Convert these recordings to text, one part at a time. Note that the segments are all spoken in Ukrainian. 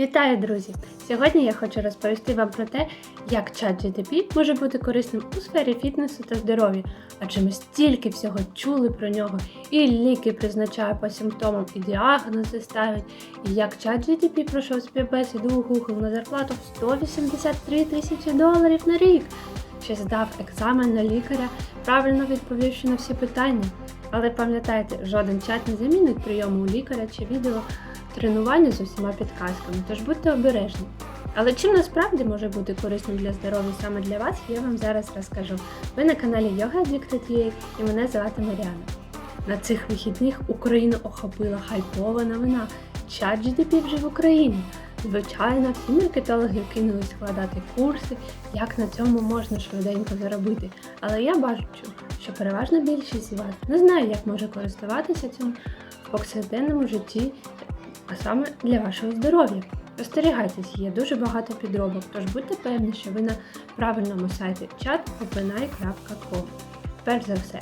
Вітаю, друзі! Сьогодні я хочу розповісти вам про те, як чат GTP може бути корисним у сфері фітнесу та здоров'я, адже ми стільки всього чули про нього, і ліки призначає по симптомам, і діагнози ставить, і як чат GTP пройшов співбесіду у Google на зарплату в 183 тисячі доларів на рік, ще здав екзамен на лікаря, правильно відповівши на всі питання. Але пам'ятайте, жоден чат не замінить прийому у лікаря чи відео тренування з усіма підказками, тож будьте обережні. Але чим насправді може бути корисним для здоров'я саме для вас, я вам зараз розкажу. Ви на каналі Yoga Addicted.ua і мене звати Маріана. На цих вихідних Україну охопила хайпова новина. Чат GDP вже в Україні. Звичайно, всі маркетологи кинулись складати курси, як на цьому можна швиденько заробити. Але я бачу, що переважна більшість з вас не знає, як може користуватися цим в повсякденному житті а саме для вашого здоров'я. Остерігайтесь, є дуже багато підробок, тож будьте певні, що ви на правильному сайті chat.openai.com. Перш за все,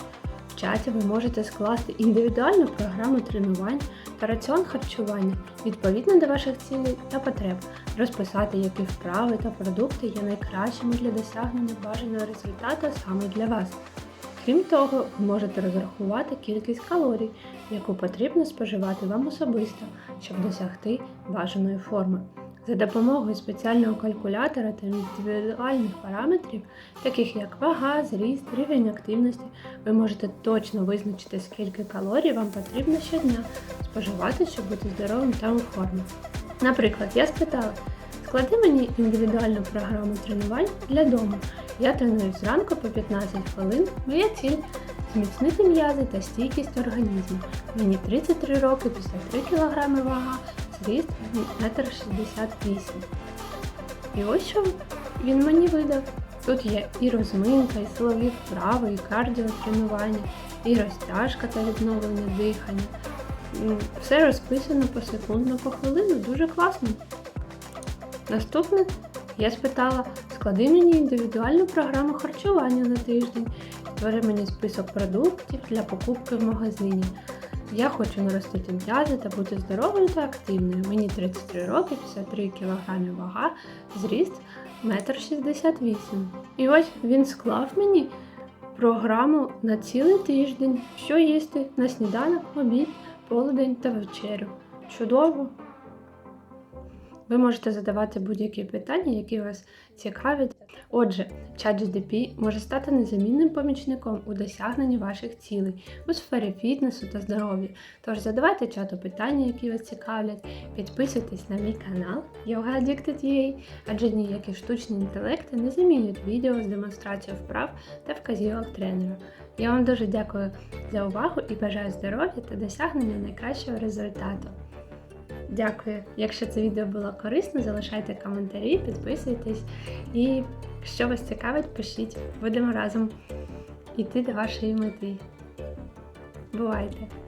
в чаті ви можете скласти індивідуальну програму тренувань та раціон харчування відповідно до ваших цілей та потреб, розписати, які вправи та продукти є найкращими для досягнення бажаного результату саме для вас. Крім того, ви можете розрахувати кількість калорій, яку потрібно споживати вам особисто, щоб досягти бажаної форми. За допомогою спеціального калькулятора та індивідуальних параметрів, таких як вага, зріст, рівень активності, ви можете точно визначити, скільки калорій вам потрібно щодня споживати, щоб бути здоровим та у формі. Наприклад, я спитала, склади мені індивідуальну програму тренувань для дому. Я треную зранку по 15 хвилин. Моя ціль зміцнити м'язи та стійкість організму. Мені 33 роки, 53 кг вага, зріст 1,68 м. І ось що він мені видав. Тут є і розминка, і силові вправи, і кардіотренування, і розтяжка та відновлення дихання. Все розписано посекундно по хвилину, дуже класно. Наступне я спитала, склади мені індивідуальну програму харчування на тиждень, створи мені список продуктів для покупки в магазині. Я хочу наростити м'язи та бути здоровою та активною. Мені 33 роки, 53 кг вага, зріст 1,68 м. І ось він склав мені програму на цілий тиждень, що їсти на сніданок, обід, полудень та вечерю. Чудово! Ви можете задавати будь-які питання, які вас цікавлять. Отже, ChatGPT може стати незамінним помічником у досягненні ваших цілей у сфері фітнесу та здоров'я. Тож задавайте чату питання, які вас цікавлять, підписуйтесь на мій канал Yoga Addicted.ua, адже ніякі штучні інтелекти не замінюють відео з демонстрацією вправ та вказівок тренера. Я вам дуже дякую за увагу і бажаю здоров'я та досягнення найкращого результату. Дякую. Якщо це відео було корисно, залишайте коментарі, підписуйтесь. І якщо вас цікавить, пишіть. Будемо разом йти до вашої мети. Бувайте!